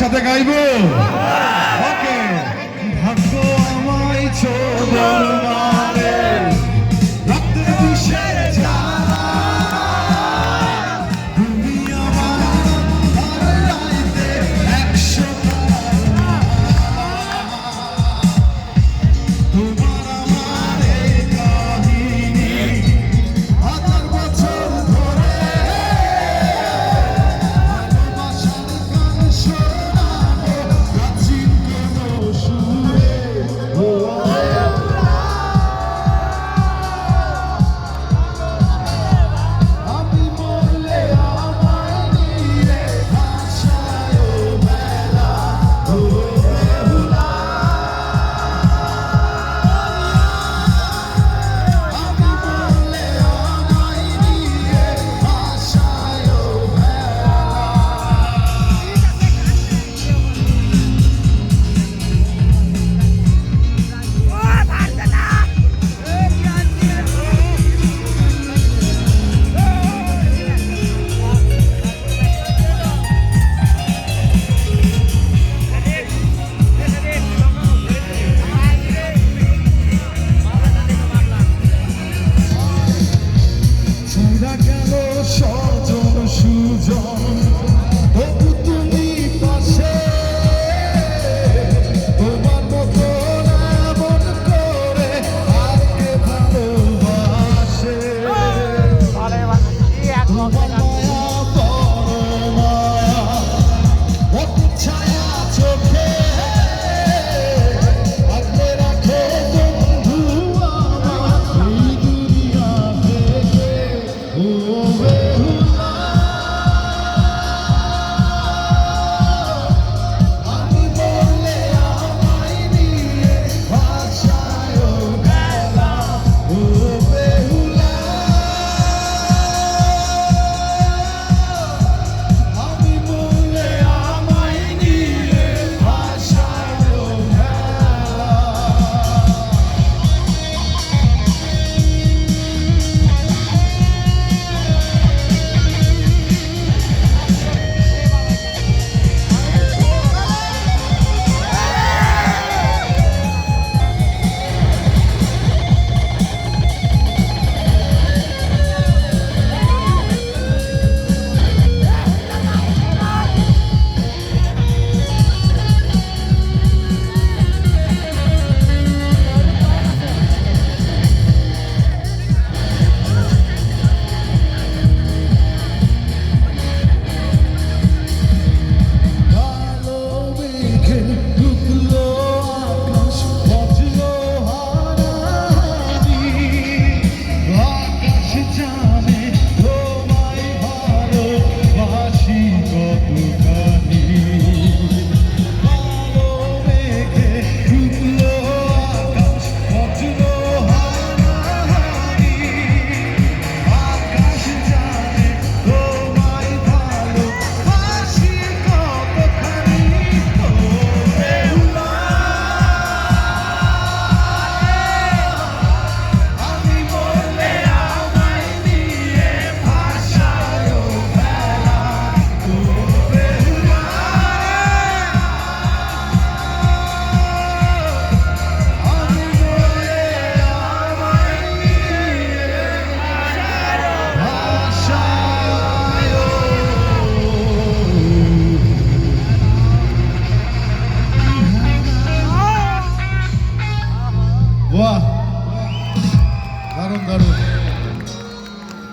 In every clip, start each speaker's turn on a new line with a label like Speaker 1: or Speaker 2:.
Speaker 1: একসাথে গাইব? ওকে। ভাগ্য আমায় চোখ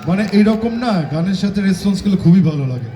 Speaker 1: মানে এরকম না গানের সাথে রেসপন্সগুলো খুবই ভালো লাগে